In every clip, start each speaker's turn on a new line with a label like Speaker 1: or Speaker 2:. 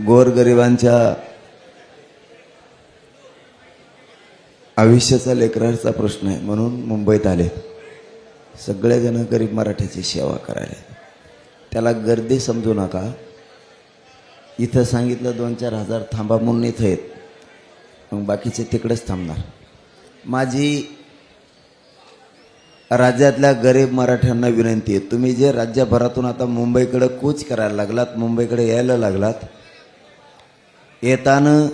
Speaker 1: गोरगरिबांच्या आयुष्याचा लेकराचा प्रश्न आहे. म्हणून मुंबईत आले. सगळेजण गरीब मराठ्याची सेवा करायला. त्याला गर्दी समजू नका. इथं सांगितलं दोन चार हजार थांबा म्हणून इथं आहेत मग बाकीचे तिकडेच थांबणार. माझी राज्यातल्या गरीब मराठ्यांना विनंती आहे. तुम्ही जे राज्यभरातून आता मुंबईकडे कूच करायला लागलात मुंबईकडे यायला लागलात येताना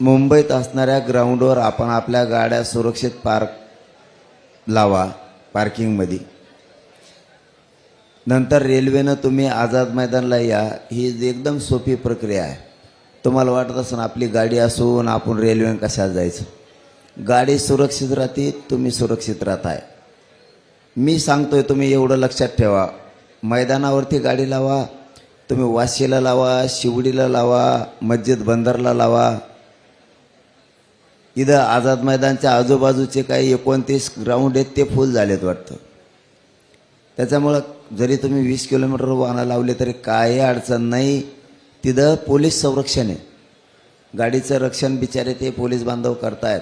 Speaker 1: मुंबईत असणाऱ्या ग्राउंडवर आपण आपल्या गाड्या सुरक्षित पार्क लावा पार्किंगमध्ये. नंतर रेल्वेनं तुम्ही आझाद मैदानला या. ही एकदम सोपी प्रक्रिया आहे. तुम्हाला वाटत असं आपली गाडी असून आपण रेल्वेनं कशा जायचं? गाडी सुरक्षित राहते तुम्ही सुरक्षित राहताय. मी सांगतोय तुम्ही एवढं लक्षात ठेवा. मैदानावरती गाडी लावा तुम्ही वाशीला लावा शिवडीला लावा मस्जिद बंदरला लावा. इथं आझाद मैदानच्या आजूबाजूचे काही एकोणतीस ग्राउंड आहेत ते फुल झालेत वाटतं. त्याच्यामुळं जरी तुम्ही वीस किलोमीटर वाहनं लावले तरी काही अडचण नाही. तिथं पोलीस संरक्षण आहे. गाडीचं रक्षण बिचारे ते पोलीस बांधव करतायत.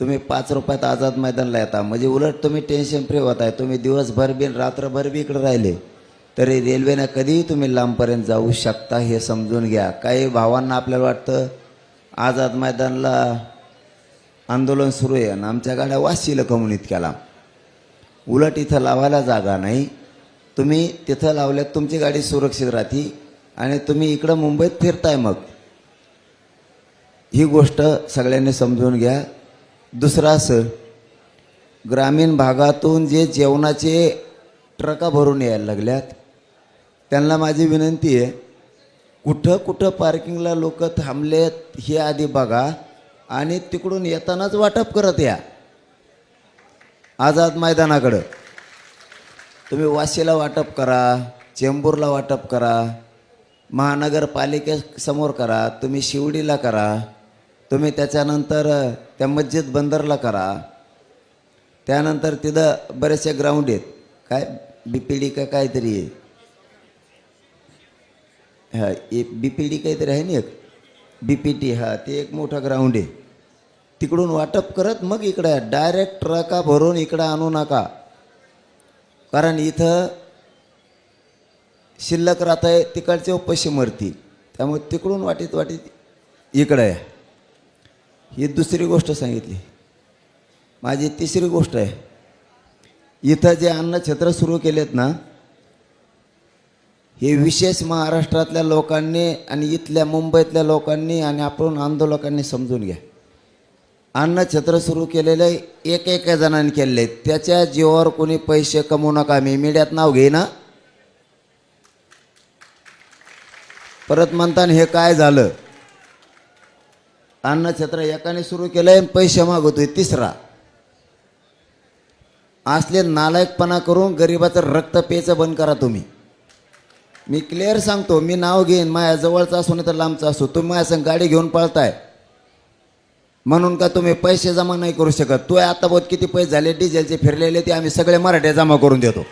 Speaker 1: तुम्ही पाच रुपयात आझाद मैदानला येता. म्हणजे उलट तुम्ही टेन्शन फ्री होत आहे तुम्ही दिवसभर बी रात्रभर बी इकडे राहिले. तरी रेल्वेनं कधीही तुम्ही लांबपर्यंत जाऊ शकता हे समजून घ्या. काही भावांना आपल्याला वाटतं आझाद मैदानला आंदोलन सुरू आहे आणि आमच्या गाड्या वाशीला कमून इतक्या उलट इथं लावायला जागा नाही. तुम्ही तिथं लावल्यात तुमची गाडी सुरक्षित राहते आणि तुम्ही इकडं मुंबईत फिरताय मग. ही गोष्ट सगळ्यांनी समजून घ्या. दुसरं असं ग्रामीण भागातून जे जेवणाचे ट्रका भरून यायला लागल्यात त्यांना माझी विनंती आहे कुठं कुठं पार्किंगला लोक थांबलेत हे आधी बघा आणि तिकडून येतानाच वाटप करत या. आझाद मैदानाकडं. तुम्ही वाशीला वाटप करा चेंबूरला वाटप करा महानगरपालिकेसमोर करा तुम्ही शिवडीला करा तुम्ही त्याच्यानंतर त्या मस्जिद बंदरला करा. त्यानंतर तिथं बरेचसे ग्राउंड आहेत. काय बी पी डी का काहीतरी आहे. हा ए बी पी डी काहीतरी आहे ना एक? बी पी टी हा ते एक मोठा ग्राउंड आहे. तिकडून वाटप करत मग इकडं डायरेक्ट ट्रका भरून इकडं आणू नका. कारण इथं शिल्लक राहत आहे तिकडचे पैसे मरतील. त्यामुळे तिकडून वाटीत वाटीत इकडं आहे ही दुसरी गोष्ट सांगितली. माझी तिसरी गोष्ट आहे. इथं जे अन्नक्षेत्र सुरू केलेत ना हे विशेष महाराष्ट्रातल्या लोकांनी आणि इथल्या मुंबईतल्या लोकांनी आणि आपण आंदोलकांनी समजून घ्या. अन्नछत्र सुरू केलेले एक एक जणांनी केलेले त्याच्या जीवावर कोणी पैसे कमवू नका मी मीडियात नाव घेईना परत म्हणताना हे काय झालं? अन्नछत्र एकाने सुरू केलंय आणि पैसे मागवतोय तिसरा. असले नालायकपणा करून गरिबाचं रक्त पेचं बंद करा तुम्ही. मी क्लिअर सांगतो मी नाव घेईन माझ्या जवळचा असो नाही तर लांबचा असो. तुम्ही माझ्या संग गाडी घेऊन पळताय. म्हणून का तुम्ही पैसे जमा नाही करू शकत? तू आता बहुत किती पैसे झाले डिझेलचे फिरलेले ते आम्ही सगळे मराठे जमा करून देतो.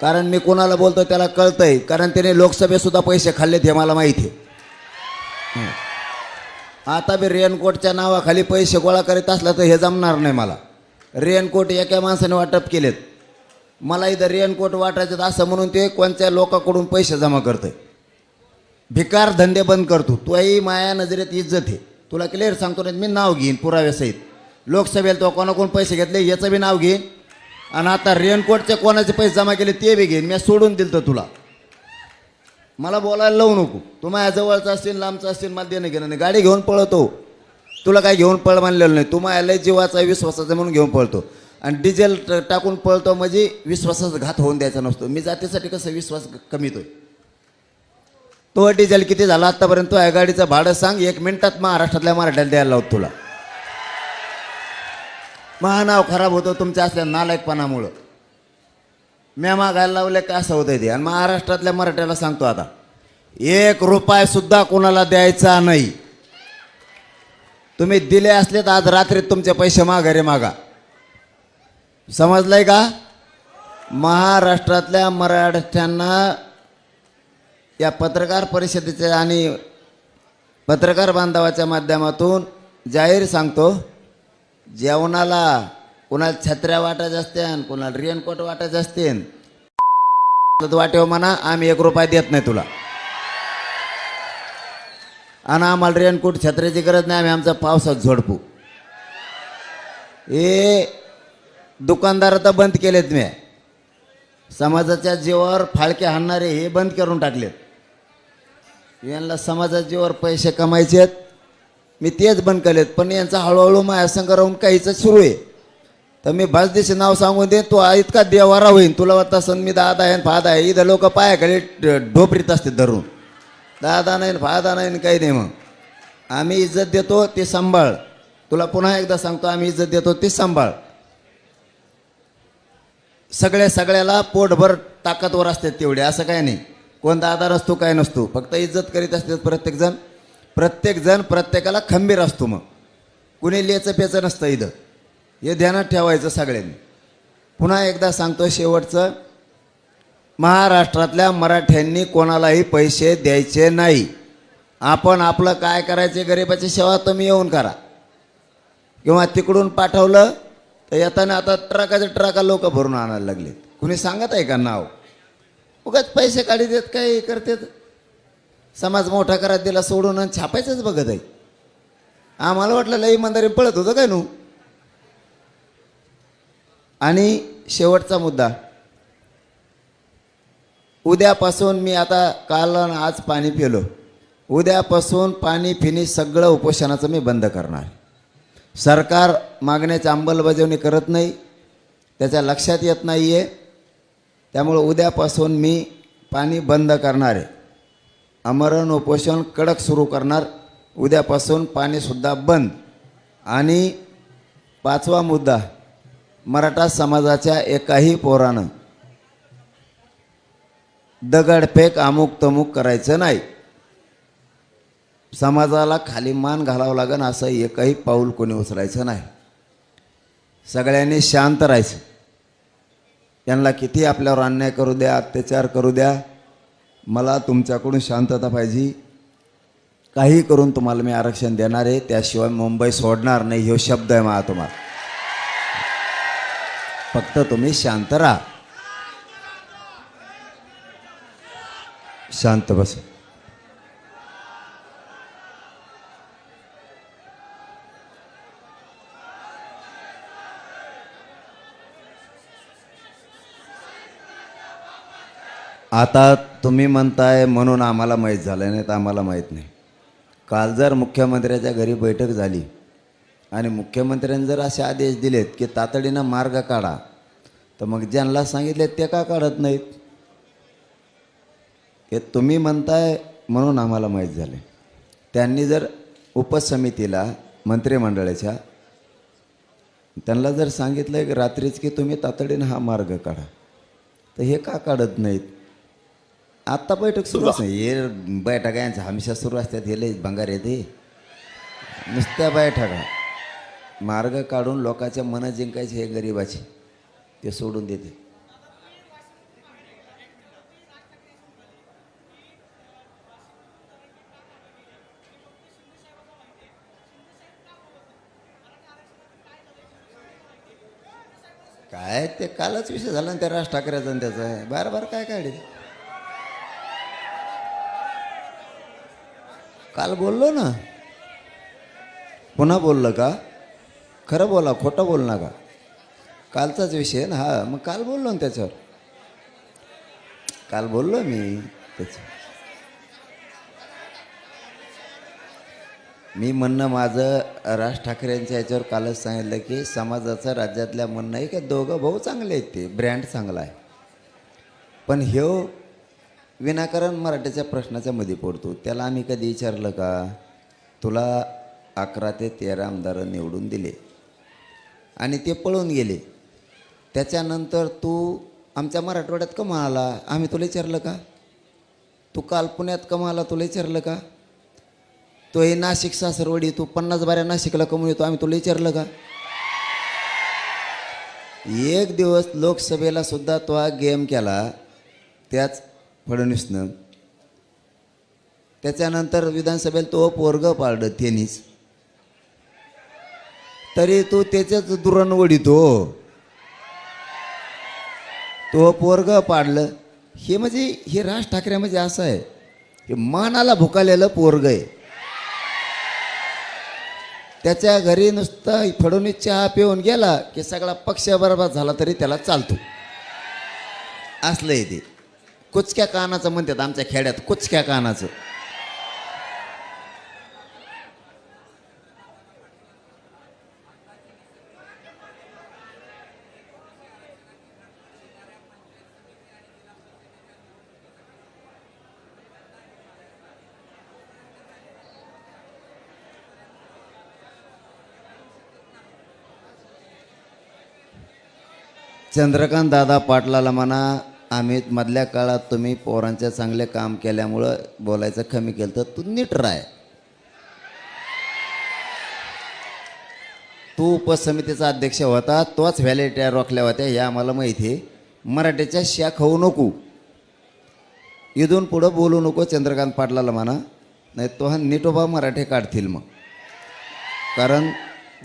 Speaker 1: कारण मी कोणाला बोलतो त्याला कळतंय कारण त्याने लोकसभेत सुद्धा पैसे खाल्लेत हे मला माहिती आहे. आता बी रेनकोटच्या नावाखाली पैसे गोळा करीत असला तर हे जमणार नाही मला. रेनकोट एका माणसाने वाटप केलेत. मला इथं रेनकोट वाटायचं असं म्हणून ते कोणत्या लोकांकडून पैसे जमा करतं भिकार धंदे बंद करतो तोही माया नजरेत इज्जत आहे. तुला क्लिअर सांगतो नाही मी नाव घेईन पुराव्यासहित लोकसभेला तो कोणाकडून पैसे घेतले याचं बी नाव घेईन. आणि आता रेनकोटचे कोणाचे पैसे जमा केले ते बी घेईन. मी सोडून दिलं तर तुला. मला बोलायला लावू नको. तू माझ्या जवळचा असतील लांबचा असतील मला देणं घेणं नाही. गाडी घेऊन पळतो. तुला काय घेऊन पळ मानलेलं नाही. तू माझ्या लय जीवाचा विश्वासाचा म्हणून घेऊन पळतो. आणि डिझेल टाकून पळतो म्हणजे विश्वासाचा घात होऊन द्यायचा नसतो. मी जातीसाठी कसं विश्वास कमीतो तो डिझेल किती झाला आतापर्यंत? तो या गाडीचं भाडं सांग. एक मिनिटात महाराष्ट्रातल्या मराठ्याला द्यायला लावतो तुला. महानाव खराब होतं. तुमच्या असल्या नालायकपणामुळं. म्या मागायला लावले का असं होतं ते? आणि महाराष्ट्रातल्या मराठ्याला सांगतो आता. एक रुपये सुद्धा कोणाला द्यायचा नाही. तुम्ही दिले असले तर आज रात्रीत तुमचे पैसे माघारी मागा. समजलंय का? महाराष्ट्रातल्या मराठ्यांना या पत्रकार परिषदेच्या आणि पत्रकार बांधवाच्या माध्यमातून जाहीर सांगतो जेवणाला कुणाला छत्र्या वाटायच्या असतील कुणाला रेनकोट वाटायचे असतील वाटेव म्हणा आम्ही एक रुपया देत नाही तुला. आणि आम्हाला रेनकोट छत्र्याची गरज नाही आम्ही आमचा पावसात झोडपू. हे दुकानदार आता बंद केलेत मी. समाजाच्या जीवावर फाळके हाणणारे हे बंद करून टाकलेत. यांना समाजाच्या जीवावर पैसे कमायचे आहेत. मी तेच बंद केलेत पण यांचा हळूहळू माझ्या राहून काहीच सुरू आहे. तर मी भाजदेशी नाव सांगून दे तू इतका देवारा होईन. तुला वाटतं सन मी दादा आहे फादा आहे? इथं लोक पायाकडे ढोपरीत असते धरून. दादा नाही फादा नाही काही नाही मग. आम्ही इज्जत देतो ते सांभाळ. तुला पुन्हा एकदा सांगतो आम्ही इज्जत देतो ते सांभाळ. सगळ्या सगळ्याला पोटभर ताकदवर असतात तेवढे असं काय नाही. कोणता आधार असतो काय नसतो. फक्त इज्जत करीत असतात प्रत्येकजण. प्रत्येकजण प्रत्येकाला खंबीर असतो मग. कुणी लेचं पेचं नसतं इथं. हे ध्यानात ठेवायचं सगळ्यांनी. पुन्हा एकदा सांगतो शेवटचं. महाराष्ट्रातल्या मराठ्यांनी कोणालाही पैसे द्यायचे नाही. आपण आपलं काय करायचे गरिबाची सेवा तुम्ही येऊन करा. किंवा तिकडून पाठवलं तर येताना आता ट्रकाचे ट्रका लोक भरून आणायला लागले. कुणी सांगत आहे का नाव? उगाच पैसे काढी देत काय करतात? समाज मोठा करा दिला सोडून आणि छापायचंच बघत आहे. आम्हाला वाटलं लई इमानदारी पळत होतं काय नू? आणि शेवटचा मुद्दा. उद्यापासून मी आता काल आणि आज पाणी पिलो. उद्यापासून पाणी फिनी सगळं उपोषणाचं मी बंद करणार. सरकार मागण्याची अंमलबजावणी करत नाही त्याच्या लक्षात येत नाही आहे त्यामुळं उद्यापासून मी पाणी बंद करणार आहे. अमरण उपोषण कडक सुरू करणार. उद्यापासून पाणीसुद्धा बंद. आणि पाचवा मुद्दा मराठा समाजाच्या एकाही पोरानं दगडफेक अमुक तमुक करायचं नाही. समाजाला खाली मान घालावं लागेल असं एकही पाऊल कोणी उचलायचं नाही. सगळ्यांनी शांत राहायचं. त्यांना किती आपल्यावर अन्याय करू द्या अत्याचार करू द्या मला तुमच्याकडून शांतता पाहिजे. काही करून तुम्हाला मी आरक्षण देणार आहे त्याशिवाय मुंबई सोडणार नाही हे शब्द आहे मला तुम्हाला. फक्त तुम्ही शांत राहा. शांत बस. आता तुम्ही म्हणताय म्हणून आम्हाला माहीत झालं नाही तर आम्हाला माहीत नाही. काल जर मुख्यमंत्र्याच्या घरी बैठक झाली आणि मुख्यमंत्र्यांनी जर असे आदेश दिलेत की तातडीनं मार्ग काढा तर मग ज्यांना सांगितले ते का काढत नाहीत? हे तुम्ही म्हणताय म्हणून आम्हाला माहीत झाले त्यांनी जर उपसमितीला मंत्रिमंडळाच्या त्यांना जर सांगितलं की रात्रीच की तुम्ही तातडीनं हा मार्ग काढा तर हे का काढत नाहीत? आत्ता बैठक सुरूच नाही. हे बैठका यांच्या हमेशा सुरू असतात. हे लई भंगार येते नुसत्या बैठका. मार्ग काढून लोकांच्या मनं जिंकायचे हे गरिबाचे. ते सोडून देते. काय? ते कालच विषय झाला ना त्या राज ठाकरेचा त्याचा. बार बार काय काढे काल बोललो ना. पुन्हा बोललं का? खरं बोला खोटं बोल ना का? कालचाच विषय ना हा मग काल बोललो ना त्याच्यावर. काल बोललो मी त्याच्यावर. मी म्हणणं माझं राज ठाकरेंच्या याच्यावर कालच सांगितलं की समाजाचं राज्यातल्या म्हणणं आहे की दोघं भाऊ चांगले आहेत ते ब्रँड चांगला आहे. पण ह्यो विनाकारण मराठीच्या प्रश्नाच्या मध्ये पडतो. त्याला आम्ही कधी विचारलं का? तुला अकरा ते तेरा आमदार निवडून दिले. आणि ते पळून गेले. त्याच्यानंतर तू आमच्या मराठवाड्यात कमा आला आम्ही तुला विचारलं का? तू काल पुण्यात कमा आला तुला विचारलं का? तो हे नाशिक सासरवडी तू पन्नास बाऱ्या नाशिकला कमवून येतो. आम्ही तुला विचारलं का? एक दिवस लोकसभेला सुद्धा तो हा गेम केला. त्याच फडणवीसनं त्याच्यानंतर विधानसभेला तो पोरग पाळलं त्यांनीच तरी तो त्याच्याच दुरण वडितो तो पोरग पाडलं. हे म्हणजे हे राज ठाकरे म्हणजे असं आहे. हे मानाला भुकालेलं पोरग आहे. त्याच्या घरी नुसतं फडणवीस चहा पिऊन गेला की सगळा पक्ष बरबाद झाला तरी त्याला चालतो. असलं आहे ते. कुचक्या कानाचं म्हणतात आमच्या खेड्यात कुचक्या कानाचं. चंद्रकांत दादा पाटलाला म्हणा आम्ही मधल्या काळात तुम्ही पोरांचं चांगले काम केल्यामुळं बोलायचं कमी केलं तर तू नीट राय तू उपसमितीचा अध्यक्ष होता तोच व्हॅलिट्या रोखल्या होत्या हे आम्हाला माहिती आहे. मराठीच्या शा खाऊ नको. इथून पुढं बोलू नको चंद्रकांत पाटलाला म्हणा. नाही तो हा निटोबा मराठी काढतील मग. कारण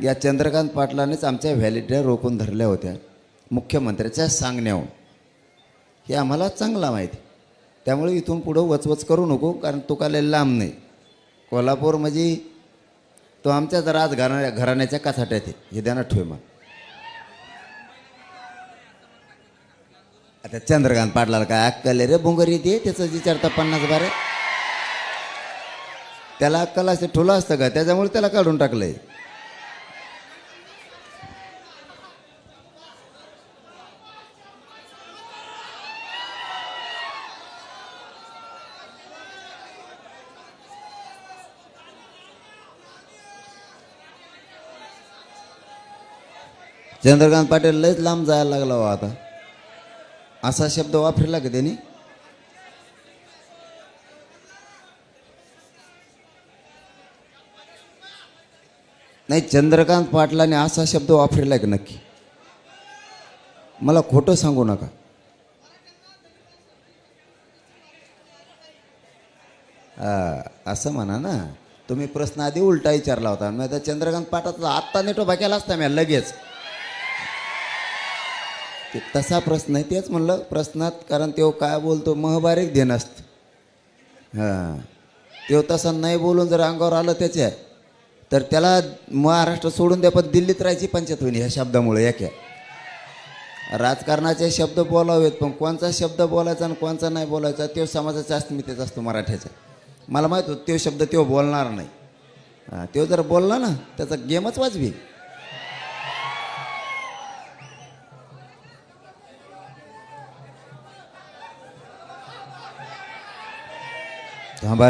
Speaker 1: या चंद्रकांत पाटलानेच आमच्या व्हॅलिट्या रोखून धरल्या होत्या. मुख्यमंत्र्याच्या सांगण्याहून. हे आम्हाला चांगला माहिती. त्यामुळे इथून पुढं वचवच करू नको कारण तो काय लांब नाही. कोल्हापूर म्हणजे तो आमच्याच राज घराण्या घराण्याच्या कासाट्यात आहे. हे ध्यानात ठेव मग आता चंद्रकांत पाटलाला काय अक्कल आहे रे बोंगर येते त्याचं विचारता पन्नास बारे त्याला अक्कल असते ठोलं असतं का? त्याच्यामुळे त्याला काढून टाकलंय. चंद्रकांत पाटील लयच लांब जायला लागला हो आता. असा शब्द वापरला का त्यांनी? नाही चंद्रकांत पाटलाने असा शब्द वापरला का नक्की? मला खोटं सांगू नका. हा, असं म्हणा ना. तुम्ही प्रश्न आधी उलटा विचारला होता. मी आता चंद्रकांत पाटाचा आत्ता नेटो केला असता मी लगेच. ते तसा प्रश्न आहे तेच म्हणलं प्रश्नात कारण तो काय बोलतो महबारीक देण असतं. हां. तो तसा नाही बोलून जर अंगावर आलं त्याच्या तर त्याला महाराष्ट्र सोडून द्या पण दिल्लीत राहायची पंचायत होईल ह्या शब्दामुळे एका राजकारणाचे शब्द बोलावेत पण कोणचा शब्द बोलायचा आणि कोणचा नाही बोलायचा तो समाजाच्या अस्मितेचा असतो मराठ्याचा मला माहीत होतं तो शब्द तो बोलणार नाही. तो जर बोलला ना त्याचा गेमच वाजवी. थांबा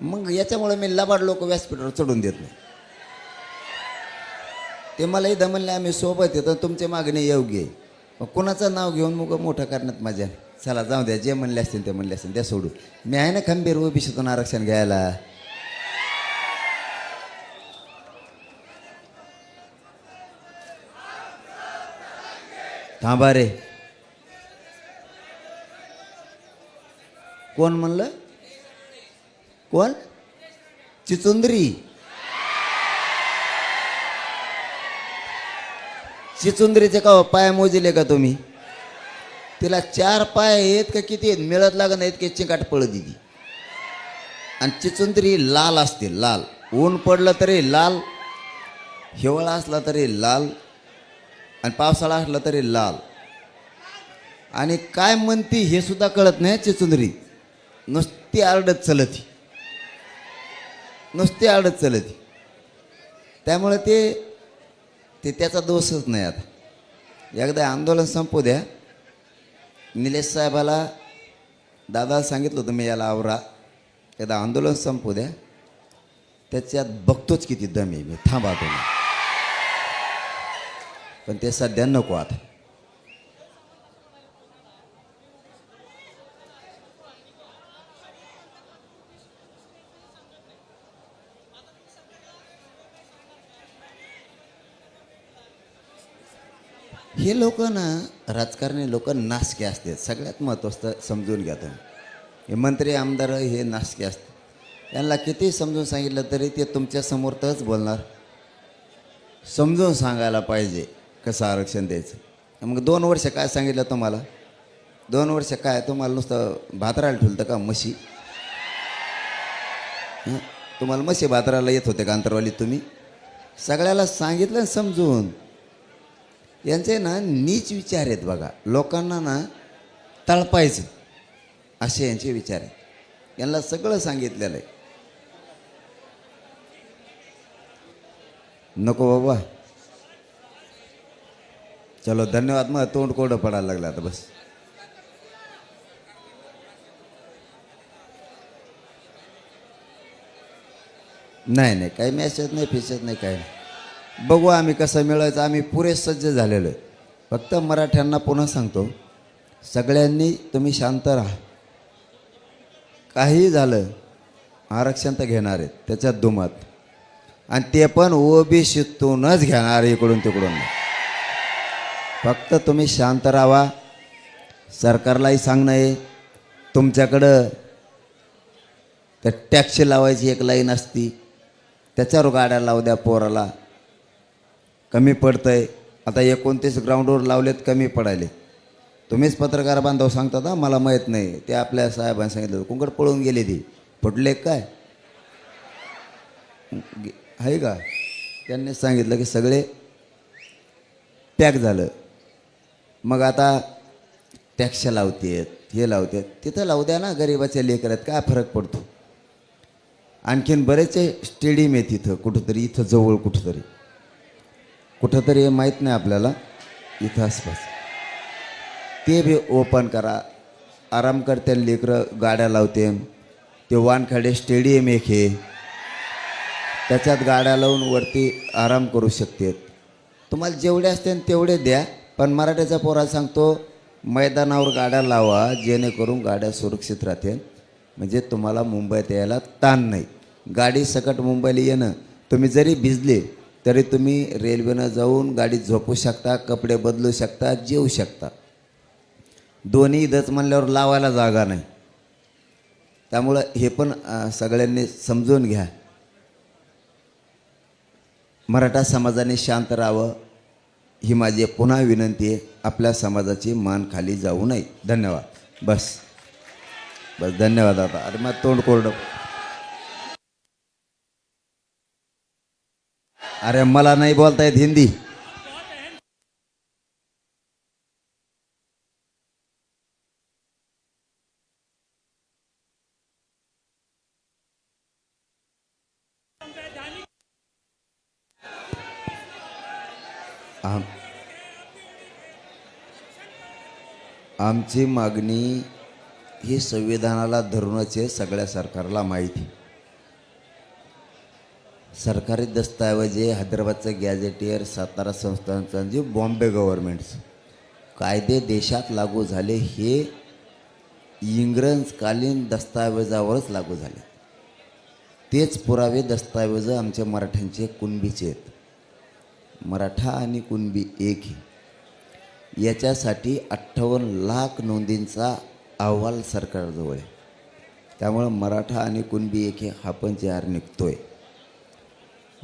Speaker 1: मग याच्यामुळे मी लबाड लोक व्यासपीठावर चढून देत नाही. ते मला इथं म्हणले आम्ही सोबत येतो तुमची मागणी योग्य आहे. मग कुणाचं नाव घेऊन मग मोठं करण्यात मजा चला जाऊ द्या जे म्हणले असतील ते म्हणले असतील त्या सोडून. मी आहे ना खंबीर ओबीसीतून आरक्षण घ्यायला? थांबा रे. कोण म्हणलं? कोण? चिचुंदरी. चिचुंदरीचे का हो पाय मोजिले का तुम्ही? तिला चार पाय आहेत का किती आहेत? मिळत लागत नाहीत की चिकाट पळत दिली आणि चिचुंदरी लाल असते लाल. ऊन पडलं तरी लाल हिवाळा असला तरी लाल आणि पावसाळा असला तरी लाल. आणि काय म्हणती हे सुद्धा कळत नाही चिचुंदरी. नुसती आरडत चलती. नुसती अडत चालत त्यामुळे ते ते त्याचा दोषच नाही आता. एकदा आंदोलन संपू द्या. निलेश साहेबाला दादा सांगितलं होतं मी याला आवरा. एकदा आंदोलन संपू द्या. त्याच्यात बघतोच किती दम आहे. मी थांबा तुम्ही. पण ते सध्या नको आता. हे लोक ना राजकारणी लोक नासके असतात. सगळ्यात महत्त्वाचं समजून घ्या हे मंत्री आमदार हे नासके असतात. यांना किती समजून सांगितलं तरी ते तुमच्यासमोर तरच बोलणार. समजून सांगायला पाहिजे कसं आरक्षण द्यायचं. मग दोन वर्ष काय सांगितलं तुम्हाला? दोन वर्ष काय? तुम्हाला नुसतं भातरायला ठेवलं का म्हशी? हं? तुम्हाला म्हशी भातरायला येत होते का अंतरवाली तुम्ही? सगळ्याला सांगितलं समजून. यांचे ना नीच विचार आहेत बघा. लोकांना ना तळपायचं असे यांचे विचार आहेत. यांना सगळं सांगितलेलं आहे. नको बाबा. चलो धन्यवाद. मग तोंड कोरडं पडायला लागलं आता बस. नाही नाही काही मेसेज नाही फिसेज नाही काही नाही. बघू आम्ही कसं मिळवायचं. आम्ही पुरे सज्ज झालेलो आहे. फक्त मराठ्यांना पुन्हा सांगतो सगळ्यांनी तुम्ही शांत राहा. काही झालं आरक्षण तर घेणार आहेत त्याच्यात दुमत. आणि ते पण ओबीसीतूनच घेणार इकडून तिकडून. फक्त तुम्ही शांत राहा. सरकारलाही सांगणं आहे तुमच्याकडं त्या टॅक्सी लावायची एक लाईन असती त्याच्यावर गाड्या लावू द्या पोराला. कमी पडतंय. आता एकोणतीस ग्राउंडवर लावलेत कमी पडायले. तुम्हीच पत्रकार बांधव सांगतात हा मला माहीत नाही. ते आपल्या साहेबांनी सांगितलं कुंकड पळून गेली ती. फुटले काय? आहे का? त्यांनी सांगितलं की सगळे पॅक झालं. मग आता टॅक्स लावतेत हे लावतेत तिथं लावू द्या ना गरिबाच्या लेकरात काय फरक पडतो? आणखीन बरेचसे स्टेडियम आहे तिथं कुठंतरी इथं जवळ कुठंतरी. कुठंतरी हे माहीत नाही आपल्याला. इथं आसपास. ते बी ओपन करा. आराम करते लेकरं गाड्या लावते. ते वानखाडे स्टेडियम एक हे त्याच्यात गाड्या लावून वरती आराम करू शकते. तुम्हाला जेवढे असते तेवढे द्या. पण मराठीचा पोरा सांगतो मैदानावर गाड्या लावा जेणेकरून गाड्या सुरक्षित राहतील. म्हणजे तुम्हाला मुंबईत यायला ताण नाही. गाडी सकट मुंबईला येणं. तुम्ही जरी भिजले तरी तुम्ही रेल्वेनं जाऊन गाडीत झोपू शकता कपडे बदलू शकता जेवू शकता. दोन्ही इथंच म्हणल्यावर लावायला जागा नाही. त्यामुळं हे पण सगळ्यांनी समजून घ्या. मराठा समाजाने शांत राहावं ही माझी पुन्हा विनंती आहे. आपल्या समाजाची मान खाली जाऊ नये. धन्यवाद. बस. बस धन्यवाद आता. अरे मग तोंड कोरडं. अरे मला नाही बोलता येत हिंदी. आम आमची मागणी ही संविधानाला धरूनच आहे सगळ्या सरकारला माहिती. सरकारी दस्तऐवजे हैदराबादचं गॅझेटियर सातारा संस्थानचं जे बॉम्बे गव्हर्मेंट्स कायदे देशात लागू झाले हे इंग्रजकालीन दस्तऐवजावरच लागू झाले. तेच पुरावे दस्तऐवज आमच्या मराठ्यांचे कुणबीचे आहेत. मराठा आणि कुणबी एक ही. याच्यासाठी अठ्ठावन्न लाख नोंदींचा अहवाल सरकारजवळ आहे. त्यामुळं मराठा आणि कुणबी एक हे हा पण जे निघतो आहे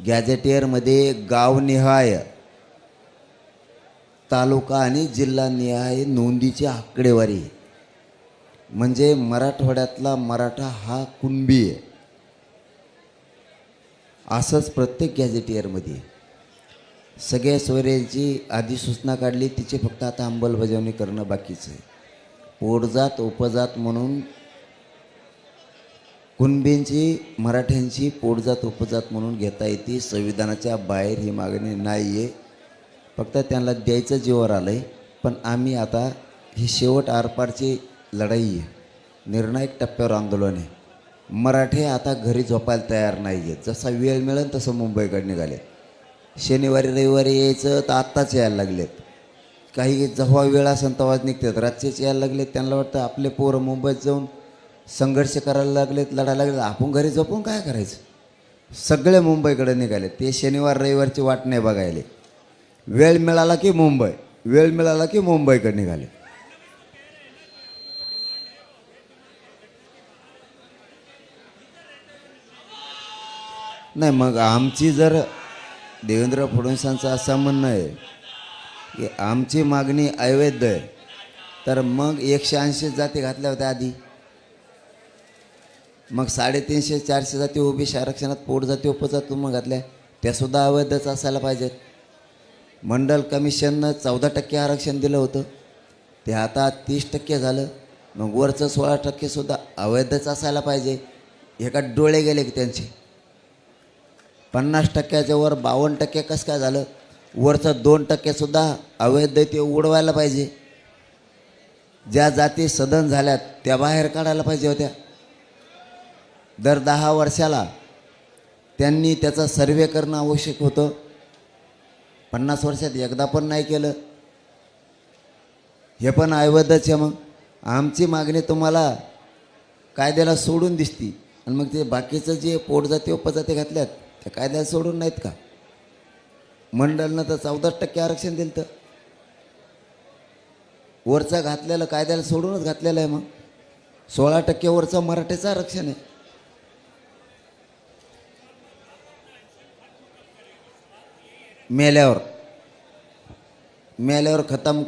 Speaker 1: गॅझेटियरमध्ये गावनिहाय तालुका आणि जिल्हानिहाय नोंदीची आकडेवारी. आहे. म्हणजे मराठवाड्यातला मराठा हा कुणबी आहे? असंच प्रत्येक गॅझेटियरमध्ये. सगळ्या सोयऱ्यांची अधिसूचना काढली तिची फक्त आता अंमलबजावणी करणं बाकीचं आहे. पोटजात उपजात म्हणून कुणबींची मराठ्यांची पोटजात उपजात म्हणून घेता येते. संविधानाच्या बाहेर ही मागणी नाही आहे फक्त त्यांना द्यायचं जीवर आलं आहे पण आम्ही आता ही शेवट आरपारची लढाई आहे. निर्णायक टप्प्यावर आंदोलन आहे. मराठे आता घरी झोपायला तयार नाही आहेत जसा वेळ मिळेल तसं मुंबईकडे निघाले. शनिवारी रविवारी यायचं तर आत्ताच यायला लागलेत. काही जेव्हा वेळ असेल तेव्हाच निघतात. रात्रीच यायला लागलेत. त्यांना वाटतं आपले पोरं मुंबईत जाऊन संघर्ष करायला लागलेत लढायला लागलेत आपण घरी जपून काय करायचं? सगळे मुंबईकडे निघाले. ते शनिवार रविवारची वाट नाही बघायले. वेळ मिळाला की मुंबई वेळ मिळाला की मुंबईकडे निघाले. नाही मग आमची जर देवेंद्र फडणवीसांचं असं म्हणणं आहे की आमची मागणी अवैध आहे तर मग एकशे ऐंशी जाती घातल्या होत्या आधी. मग साडेतीनशे चारशे जाती ओबीसी आरक्षणात पोट जाती उपजाती मग घातल्या. त्यासुद्धा अवैधच असायला पाहिजेत. मंडल कमिशननं चौदा टक्के आरक्षण दिलं होतं. ते आता तीस टक्के झालं. मग वरचं सोळा टक्केसुद्धा अवैधच असायला पाहिजे. एका डोळे गेले की त्यांचे. पन्नास टक्क्याच्या वर बावन्न टक्के कसं काय झालं? वरचं दोन टक्केसुद्धा अवैध ते उडवायला पाहिजे. ज्या जाती सदन झाल्यात त्या बाहेर काढायला पाहिजे होत्या. दर दहा वर्षाला त्यांनी त्याचा सर्वे करणं आवश्यक होतं. पन्नास वर्षात एकदा पण नाही केलं. हे पण अवैधच आहे मग. आमची मागणी तुम्हाला कायद्याला सोडून दिसती. आणि मग ते बाकीचं जे पोटजाती उपजाती घातल्यात त्या कायद्याला सोडून नाहीत का? मंडळनं तर चौदा टक्के आरक्षण दिलं तर वरचं घातलेलं कायद्याला सोडूनच घातलेलं आहे मग. सोळा टक्के वरचं मराठीचं आरक्षण आहे. मेल्यावर. मेल्यावर खतम